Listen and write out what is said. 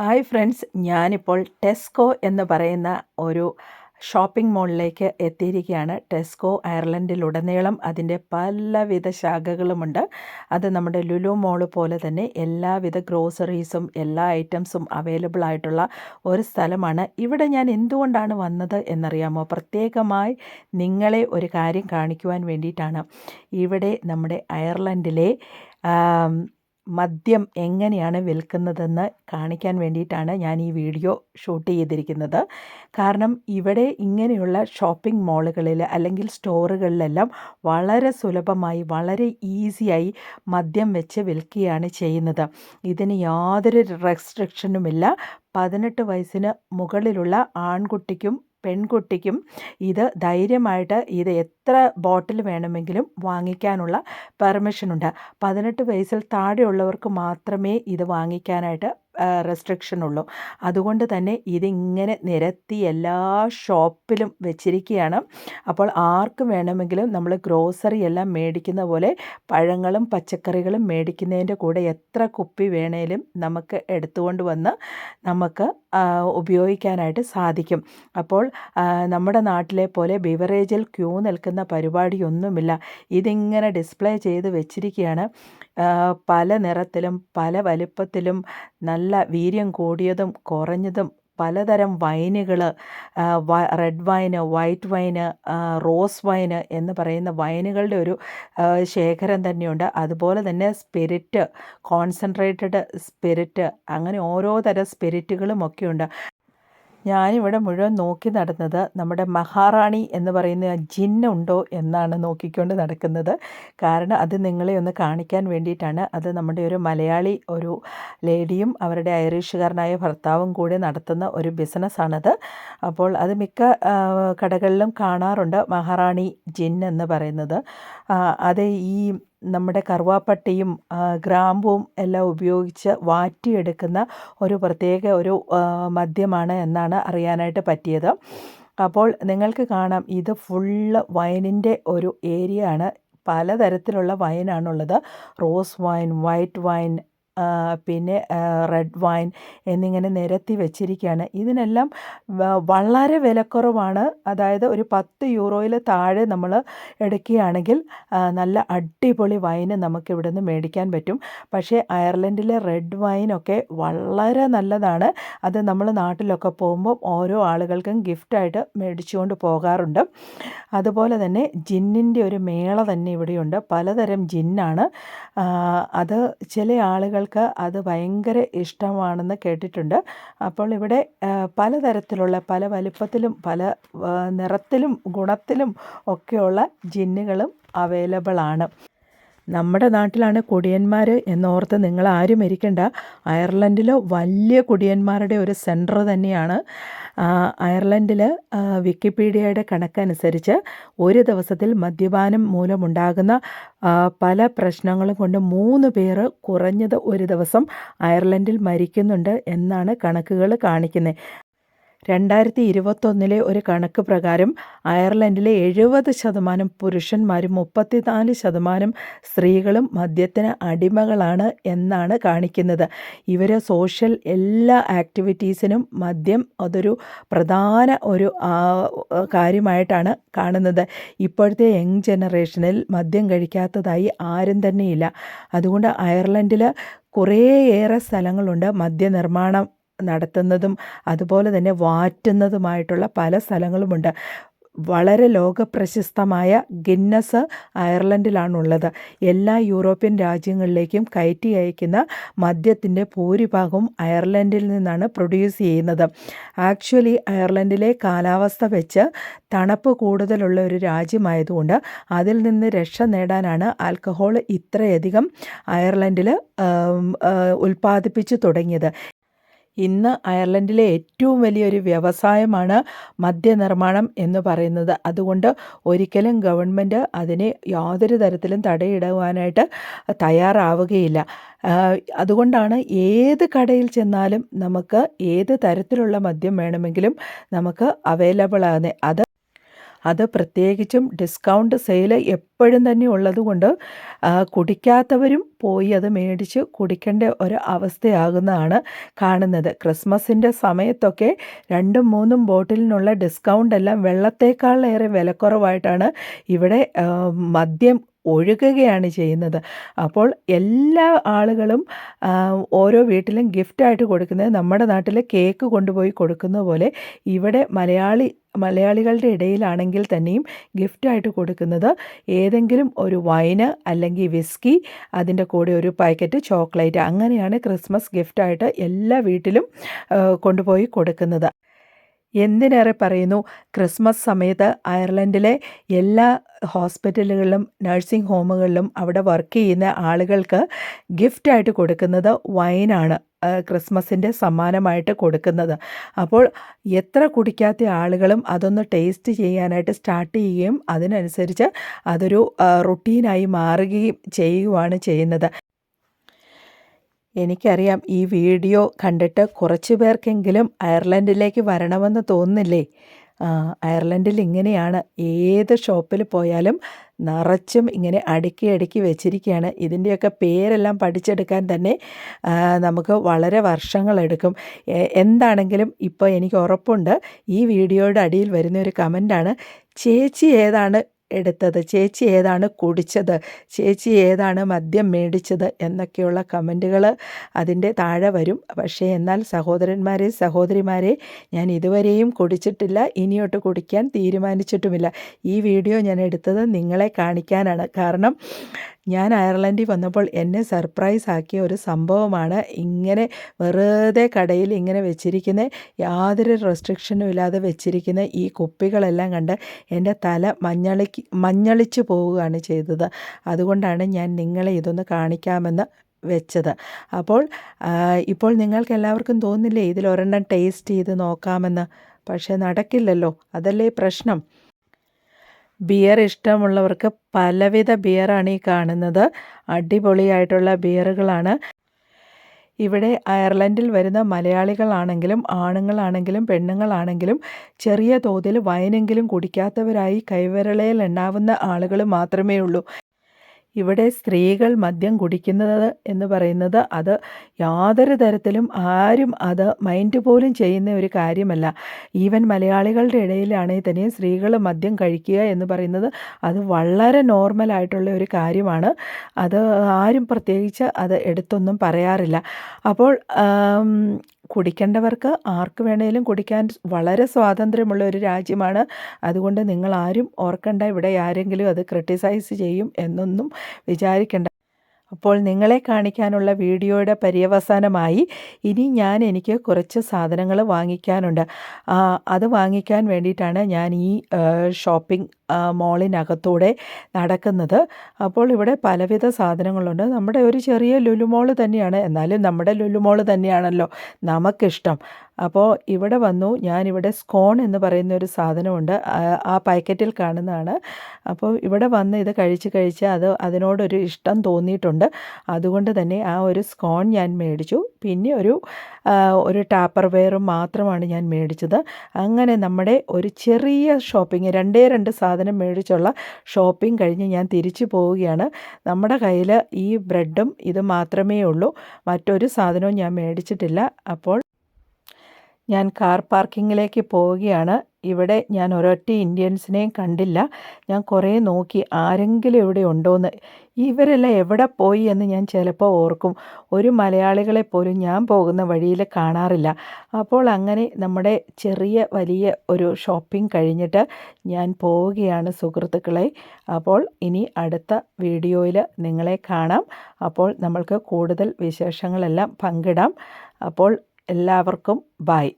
Hi friends ഞാനിപ്പോൾ Tesco എന്ന് പറയുന്ന ഒരു ഷോപ്പിംഗ് മോളിലേക്ക് എത്തിയിരിക്കുകയാണ്. ടെസ്കോ അയർലൻഡിലുടനീളം അതിന്റെ പലവിധ ശാഖകളുമുണ്ട്. അത് നമ്മുടെ ലുലു മോൾ പോലെ തന്നെ എല്ലാവിധ ഗ്രോസറീസും എല്ലാ ഐറ്റംസും അവൈലബിൾ ആയിട്ടുള്ള ഒരു സ്ഥലമാണ്. ഇവിടെ ഞാൻ എന്തുകൊണ്ടാണ് വന്നത് എന്നറിയാമോ? പ്രത്യേകമായി നിങ്ങളെ ഒരു കാര്യം കാണിക്കുവാൻ വേണ്ടിയിട്ടാണ്. ഇവിടെ നമ്മുടെ അയർലൻഡിലെ മദ്യം എങ്ങനെയാണ് വിൽക്കുന്നതെന്ന് കാണിക്കാൻ വേണ്ടിയിട്ടാണ് ഞാൻ ഈ വീഡിയോ ഷൂട്ട് ചെയ്തിരിക്കുന്നത്. കാരണം ഇവിടെ ഇങ്ങനെയുള്ള ഷോപ്പിംഗ് മാളുകളിൽ അല്ലെങ്കിൽ സ്റ്റോറുകളിലെല്ലാം വളരെ സുലഭമായി വളരെ ഈസിയായി മദ്യം വെച്ച് വിൽക്കുകയാണ് ചെയ്യുന്നത്. ഇതിന് യാതൊരു റെസ്ട്രിക്ഷനുമില്ല പതിനെട്ട് വയസ്സിന് മുകളിലുള്ള ആൺകുട്ടിക്കും പെൺകുട്ടിക്കും ഇത് ധൈര്യമായിട്ട് ഇത് എത്ര ബോട്ടിൽ വേണമെങ്കിലും വാങ്ങിക്കാനുള്ള പെർമിഷനുണ്ട് പതിനെട്ട് വയസ്സിൽ താഴെയുള്ളവർക്ക് മാത്രമേ ഇത് വാങ്ങിക്കാനായിട്ട് റെസ്ട്രിക്ഷൻ ഉള്ളൂ. അതുകൊണ്ട് തന്നെ ഇതിങ്ങനെ നിരത്തി എല്ലാ ഷോപ്പിലും വെച്ചിരിക്കുകയാണ്. അപ്പോൾ ആർക്ക് വേണമെങ്കിലും നമ്മൾ ഗ്രോസറി എല്ലാം മേടിക്കുന്ന പോലെ പഴങ്ങളും പച്ചക്കറികളും മേടിക്കുന്നതിന്റെ കൂടെ എത്ര കുപ്പി വേണേലും നമുക്ക് എടുത്തുകൊണ്ട് വന്ന് നമുക്ക് ഉപയോഗിക്കാനായിട്ട് സാധിക്കും. അപ്പോൾ നമ്മുടെ നാട്ടിലെ പോലെ ബിവറേജിൽ ക്യൂ നിൽക്കുന്ന പരിപാടിയൊന്നുമില്ല. ഇതിങ്ങനെ ഡിസ്പ്ലേ ചെയ്ത് വെച്ചിരിക്കുകയാണ്. പല നിറത്തിലും പല വലിപ്പത്തിലും നല്ല വീര്യം കൂടിയതും കുറഞ്ഞതും പലതരം വൈനുകൾ red wine white wine rose wine എന്ന് പറയുന്ന വൈനുകളുടെ ഒരു ശേഖരം തന്നെയുണ്ട്. അതുപോലെ തന്നെ സ്പിരിറ്റ് കോൺസെൻട്രേറ്റഡ് സ്പിരിറ്റ് അങ്ങനെ ഓരോ തരം സ്പിരിറ്റുകളും ഒക്കെയുണ്ട്. ഞാനിവിടെ മുഴുവൻ നോക്കി നടന്നത് നമ്മുടെ മഹാറാണി എന്ന് പറയുന്ന ജിന്നുണ്ടോ എന്നാണ് നോക്കിക്കൊണ്ട് നടക്കുന്നത്. കാരണം അത് നിങ്ങളെ ഒന്ന് കാണിക്കാൻ വേണ്ടിയിട്ടാണ്. അത് നമ്മുടെ ഒരു മലയാളി ഒരു ലേഡിയും അവരുടെ ഐറിഷുകാരനായ ഭർത്താവും കൂടി നടത്തുന്ന ഒരു ബിസിനസ്സാണത്. അപ്പോൾ അത് മിക്ക കടകളിലും കാണാറുണ്ട് മഹാറാണി ജിൻ എന്ന് പറയുന്നത്. അത് ഈ നമ്മുടെ കറുവാപ്പട്ടയും ഗ്രാമ്പും എല്ലാം ഉപയോഗിച്ച് വാറ്റിയെടുക്കുന്ന ഒരു പ്രത്യേക ഒരു മദ്യമാണ് എന്നാണ് അറിയാനായിട്ട് പറ്റിയത്. അപ്പോൾ നിങ്ങൾക്ക് കാണാം ഇത് ഫുള്ള് വൈനിന്റെ ഒരു ഏരിയ ആണ് പലതരത്തിലുള്ള വൈനാണുള്ളത്. റോസ് വൈൻ വൈറ്റ് വൈൻ പിന്നെ റെഡ് വൈൻ എന്നിങ്ങനെ നിരത്തി വെച്ചിരിക്കുകയാണ് ഇതിനെല്ലാം വളരെ വിലക്കുറവാണ്. അതായത് ഒരു പത്ത് യൂറോയിൽ താഴെ നമ്മൾ എടുക്കുകയാണെങ്കിൽ നല്ല അടിപൊളി വൈന് നമുക്ക് ഇവിടെ നിന്ന് മേടിക്കാൻ പറ്റും. പക്ഷേ അയർലൻഡിലെ റെഡ് വൈനൊക്കെ വളരെ നല്ലതാണ്. അത് നമ്മൾ നാട്ടിലൊക്കെ പോകുമ്പോൾ ഓരോ ആളുകൾക്കും ഗിഫ്റ്റായിട്ട് മേടിച്ചുകൊണ്ട് പോകാറുണ്ട്. അതുപോലെ തന്നെ ജിന്നിന്റെ ഒരു മേള തന്നെ ഇവിടെയുണ്ട്. പലതരം ജിന്നാണ്. അത് ചില ആളുകൾ ആളുകൾക്ക് അത് ഭയങ്കര ഇഷ്ടമാണെന്ന് കേട്ടിട്ടുണ്ട്. അപ്പോൾ ഇവിടെ പലതരത്തിലുള്ള പല വലിപ്പത്തിലും പല നിറത്തിലും ഗുണത്തിലും ഒക്കെയുള്ള ജിന്നുകളും അവൈലബിൾ ആണ്. നമ്മുടെ നാട്ടിലാണ് കൊടിയന്മാർ എന്നോർത്ത് നിങ്ങൾ ആരും ഇരിക്കേണ്ട. അയർലൻഡിലെ വലിയ കൊടിയന്മാരുടെ ഒരു സെന്റർ തന്നെയാണ്. അയർലൻഡിൽ വിക്കിപീഡിയയുടെ കണക്കനുസരിച്ച് ഒരു ദിവസത്തിൽ മദ്യപാനം മൂലമുണ്ടാകുന്ന പല പ്രശ്നങ്ങളും കൊണ്ട് മൂന്ന് പേർ കുറഞ്ഞത് ഒരു ദിവസം അയർലൻഡിൽ മരിക്കുന്നുണ്ട് എന്നാണ് കണക്കുകൾ കാണിക്കുന്നത് രണ്ടായിരത്തി ഇരുപത്തൊന്നിലെ ഒരു കണക്ക് പ്രകാരം അയർലൻഡിലെ എഴുപത് ശതമാനം പുരുഷന്മാരും മുപ്പത്തിനാല് ശതമാനം സ്ത്രീകളും മദ്യത്തിന് അടിമകളാണ് എന്നാണ് കാണിക്കുന്നത്. ഇവരെ സോഷ്യൽ എല്ലാ ആക്ടിവിറ്റീസിനും മദ്യം അതൊരു പ്രധാന ഒരു കാര്യമായിട്ടാണ് കാണുന്നത്. ഇപ്പോഴത്തെ യങ് ജനറേഷനിൽ മദ്യം കഴിക്കാത്തതായി ആരും തന്നെയില്ല. അതുകൊണ്ട് അയർലൻഡിൽ കുറേയേറെ സ്ഥലങ്ങളുണ്ട് മദ്യനിർമ്മാണം നടത്തുന്നതും അതുപോലെ തന്നെ വാറ്റുന്നതുമായിട്ടുള്ള പല സ്ഥലങ്ങളുമുണ്ട്. വളരെ ലോകപ്രശസ്തമായ ഗിന്നസ് അയർലൻഡിലാണുള്ളത്. എല്ലാ യൂറോപ്യൻ രാജ്യങ്ങളിലേക്കും കയറ്റി അയക്കുന്ന മദ്യത്തിന്റെ ഭൂരിഭാഗവും അയർലൻഡിൽ നിന്നാണ് പ്രൊഡ്യൂസ് ചെയ്യുന്നത്. ആക്ച്വലി അയർലൻഡിലെ കാലാവസ്ഥ വെച്ച് തണുപ്പ് കൂടുതലുള്ള ഒരു രാജ്യമായതുകൊണ്ട് അതിൽ നിന്ന് രക്ഷ നേടാനാണ് ആൽക്കഹോൾ ഇത്രയധികം അയർലൻഡിൽ ഉൽപ്പാദിപ്പിച്ചു തുടങ്ങിയത്. ഇന്ന് അയർലൻഡിലെ ഏറ്റവും വലിയൊരു വ്യവസായമാണ് മദ്യനിർമ്മാണം എന്ന് പറയുന്നത്. അതുകൊണ്ട് ഒരിക്കലും ഗവൺമെന്റ് അതിനെ യാതൊരു തരത്തിലും തടയിടുവാനായിട്ട് തയ്യാറാവുകയില്ല. അതുകൊണ്ടാണ് ഏത് കടയിൽ ചെന്നാലും നമുക്ക് ഏത് തരത്തിലുള്ള മദ്യം വേണമെങ്കിലും നമുക്ക് അവൈലബിൾ ആകുന്നത് അത് അത് പ്രത്യേകിച്ചും ഡിസ്കൗണ്ട് സെയിൽ എപ്പോഴും തന്നെ ഉള്ളതുകൊണ്ട് കുടിക്കാത്തവരും പോയി അത് മേടിച്ച് കുടിക്കേണ്ട ഒരു അവസ്ഥയാകുന്നതാണ് കാണുന്നത്. ക്രിസ്മസിന്റെ സമയത്തൊക്കെ രണ്ടും മൂന്നും ബോട്ടിലിനുള്ള ഡിസ്കൗണ്ട് എല്ലാം വെള്ളത്തേക്കാളേറെ വിലക്കുറവായിട്ടാണ് ഇവിടെ മദ്യം ഒഴുകുകയാണ് ചെയ്യുന്നത്. അപ്പോൾ എല്ലാ ആളുകളും ഓരോ വീട്ടിലും ഗിഫ്റ്റായിട്ട് കൊടുക്കുന്നത് നമ്മുടെ നാട്ടിൽ കേക്ക് കൊണ്ടുപോയി കൊടുക്കുന്ന പോലെ ഇവിടെ മലയാളി മലയാളികളുടെ ഇടയിലാണെങ്കിൽ തന്നെയും ഗിഫ്റ്റായിട്ട് കൊടുക്കുന്നത് ഏതെങ്കിലും ഒരു വൈന് അല്ലെങ്കിൽ വിസ്കി അതിന്റെ കൂടെ ഒരു പാക്കറ്റ് ചോക്ലേറ്റ് അങ്ങനെയാണ് ക്രിസ്മസ് ഗിഫ്റ്റായിട്ട് എല്ലാ വീട്ടിലും കൊണ്ടുപോയി കൊടുക്കുന്നത്. എന്തിനേറെ പറയുന്നു? ക്രിസ്മസ് സമയത്ത് അയർലൻഡിലെ എല്ലാ ഹോസ്പിറ്റലുകളിലും നഴ്സിംഗ് ഹോമുകളിലും അവിടെ വർക്ക് ചെയ്യുന്ന ആളുകൾക്ക് ഗിഫ്റ്റായിട്ട് കൊടുക്കുന്നത് വൈനാണ്. ക്രിസ്മസിന്റെ സമ്മാനമായിട്ട് കൊടുക്കുന്നത്. അപ്പോൾ എത്ര കുടിക്കാത്ത ആളുകളും അതൊന്ന് ടേസ്റ്റ് ചെയ്യാനായിട്ട് സ്റ്റാർട്ട് ചെയ്യുകയും അതിനനുസരിച്ച് അതൊരു റുട്ടീനായി മാറുകയും ചെയ്യുകയാണ് ചെയ്യുന്നത്. എനിക്കറിയാം ഈ വീഡിയോ കണ്ടിട്ട് കുറച്ച് പേർക്കെങ്കിലും അയർലൻഡിലേക്ക് വരണമെന്ന് തോന്നുന്നില്ലേ? അയർലൻഡിൽ ഇങ്ങനെയാണ്. ഏത് ഷോപ്പിൽ പോയാലും നിറച്ചും ഇങ്ങനെ അടുക്കി അടുക്കി വെച്ചിരിക്കുകയാണ്. ഇതിന്റെയൊക്കെ പേരെല്ലാം പഠിച്ചെടുക്കാൻ തന്നെ നമുക്ക് വളരെ വർഷങ്ങളെടുക്കും. എന്താണെങ്കിലും ഇപ്പോൾ എനിക്ക് ഉറപ്പുണ്ട്. ഈ വീഡിയോയുടെ അടിയിൽ വരുന്ന ഒരു കമന്റാണ്. ചേച്ചി ഏതാണ് എടുത്തത്. ചേച്ചി ഏതാണ് കുടിച്ചത്? ചേച്ചി ഏതാണ് മദ്യം മേടിച്ചത്? എന്നൊക്കെയുള്ള കമന്റുകൾ അതിന്റെ താഴെ വരും. പക്ഷേ എന്നാൽ സഹോദരന്മാരെ സഹോദരിമാരെ ഞാൻ ഇതുവരെയും കുടിച്ചിട്ടില്ല. ഇനിയോട്ട് കുടിക്കാൻ തീരുമാനിച്ചിട്ടുമില്ല. ഈ വീഡിയോ ഞാൻ എടുത്തത് നിങ്ങളെ കാണിക്കാനാണ്. കാരണം ഞാൻ അയർലൻഡിൽ വന്നപ്പോൾ എന്നെ സർപ്രൈസ് ആക്കിയ ഒരു സംഭവമാണ്. ഇങ്ങനെ വെറുതെ കടയിൽ ഇങ്ങനെ വെച്ചിരിക്കുന്ന യാതൊരു റെസ്ട്രിക്ഷനും ഇല്ലാതെ വെച്ചിരിക്കുന്ന ഈ കുപ്പികളെല്ലാം കണ്ട് എന്റെ തല മഞ്ഞളിക്ക് മഞ്ഞളിച്ച് പോവുകയാണ് ചെയ്തത്. അതുകൊണ്ടാണ് ഞാൻ നിങ്ങളെ ഇതൊന്ന് കാണിക്കാമെന്ന് വെച്ചത്. അപ്പോൾ ഇപ്പോൾ നിങ്ങൾക്ക് എല്ലാവർക്കും തോന്നില്ലേ ഇതിൽ ഒരെണ്ണം ടേസ്റ്റ് ചെയ്ത് നോക്കാമെന്ന്? പക്ഷേ നടക്കില്ലല്ലോ. അതല്ലേ പ്രശ്നം? ബിയർ ഇഷ്ടമുള്ളവർക്ക് പലവിധ ബിയറാണ് ഈ കാണുന്നത്. അടിപൊളിയായിട്ടുള്ള ബിയറുകളാണ് ഇവിടെ അയർലൻഡിൽ വരുന്ന മലയാളികളാണെങ്കിലും ആണുങ്ങളാണെങ്കിലും പെണ്ണുങ്ങളാണെങ്കിലും ചെറിയ തോതിൽ വൈനെങ്കിലും കുടിക്കാത്തവരായി കൈവിരളയിൽ എണ്ണാവുന്ന ആളുകൾ മാത്രമേ ഉള്ളൂ ഇവിടെ സ്ത്രീകൾ മദ്യം കുടിക്കുന്നത് എന്ന് പറയുന്നത് അത് യാതൊരു തരത്തിലും ആരും അത് മൈൻഡ് പോലും ചെയ്യുന്ന ഒരു കാര്യമല്ല. ഈവൻ മലയാളികളുടെ ഇടയിലാണെങ്കിൽ തന്നെ സ്ത്രീകൾ മദ്യം കഴിക്കുക എന്ന് പറയുന്നത് അത് വളരെ നോർമലായിട്ടുള്ള ഒരു കാര്യമാണ്. അത് ആരും പ്രത്യേകിച്ച് അത് എടുത്തൊന്നും പറയാറില്ല. അപ്പോൾ കുടിക്കേണ്ടവർക്ക് ആർക്ക് വേണേലും കുടിക്കാൻ വളരെ സ്വാതന്ത്ര്യമുള്ള ഒരു രാജ്യമാണ്. അതുകൊണ്ട് നിങ്ങൾ ആരും ഓർക്കണ്ട ഇവിടെ ആരെങ്കിലും അത് ക്രിട്ടിസൈസ് ചെയ്യും എന്നൊന്നും വിചാരിക്കേണ്ട. അപ്പോൾ നിങ്ങളെ കാണിക്കാനുള്ള വീഡിയോയുടെ പര്യവസാനമായി ഇനി ഞാൻ എനിക്ക് കുറച്ച് സാധനങ്ങൾ വാങ്ങിക്കാനുണ്ട്. അത് വാങ്ങിക്കാൻ വേണ്ടിയിട്ടാണ് ഞാൻ ഈ ഷോപ്പിംഗ് മോളിനകത്തൂടെ നടക്കുന്നത്. അപ്പോൾ ഇവിടെ പലവിധ സാധനങ്ങളുണ്ട്. നമ്മുടെ ഒരു ചെറിയ ലുലുമോൾ തന്നെയാണ്. എന്നാലും നമ്മുടെ ലുലുമോൾ തന്നെയാണല്ലോ നമുക്കിഷ്ടം. അപ്പോൾ ഇവിടെ വന്നു. ഞാനിവിടെ സ്കോൺ എന്ന് പറയുന്ന ഒരു സാധനമുണ്ട്. ആ പാക്കറ്റിൽ കാണുന്നതാണ്. അപ്പോൾ ഇവിടെ വന്ന് ഇത് കഴിച്ച് കഴിച്ച് അത് അതിനോടൊരു ഇഷ്ടം തോന്നിയിട്ടുണ്ട്. അതുകൊണ്ട് തന്നെ ആ ഒരു സ്കോൺ ഞാൻ മേടിച്ചു. പിന്നെ ഒരു ഒരു ടാപ്പർ വെയറും മാത്രമാണ് ഞാൻ മേടിച്ചത്. അങ്ങനെ നമ്മുടെ ഒരു ചെറിയ ഷോപ്പിംഗ് രണ്ടേ രണ്ട് സാധനം മേടിച്ചുള്ള ഷോപ്പിംഗ് കഴിഞ്ഞ് ഞാൻ തിരിച്ചു പോവുകയാണ്. നമ്മുടെ കയ്യിൽ ഈ ബ്രെഡും ഇത് മാത്രമേ ഉള്ളൂ മറ്റൊരു സാധനവും ഞാൻ മേടിച്ചിട്ടില്ല. അപ്പോൾ ഞാൻ കാർ പാർക്കിങ്ങിലേക്ക് പോവുകയാണ്. ഇവിടെ ഞാൻ ഒരൊറ്റ ഇന്ത്യൻസിനെയും കണ്ടില്ല. ഞാൻ കുറേ നോക്കി ആരെങ്കിലും ഇവിടെ ഉണ്ടോയെന്ന് ഇവരെല്ലാം എവിടെ പോയി എന്ന് ഞാൻ ചിലപ്പോൾ ഓർക്കും. ഒരു മലയാളികളെ പോലും ഞാൻ പോകുന്ന വഴിയിൽ കാണാറില്ല. അപ്പോൾ അങ്ങനെ നമ്മുടെ ചെറിയ വലിയ ഒരു ഷോപ്പിംഗ് കഴിഞ്ഞിട്ട് ഞാൻ പോവുകയാണ് സുഹൃത്തുക്കളെ. അപ്പോൾ ഇനി അടുത്ത വീഡിയോയിൽ നിങ്ങളെ കാണാം. അപ്പോൾ നമ്മൾക്ക് കൂടുതൽ വിശേഷങ്ങളെല്ലാം പങ്കിടാം. അപ്പോൾ എല്ലാവർക്കും ബായ്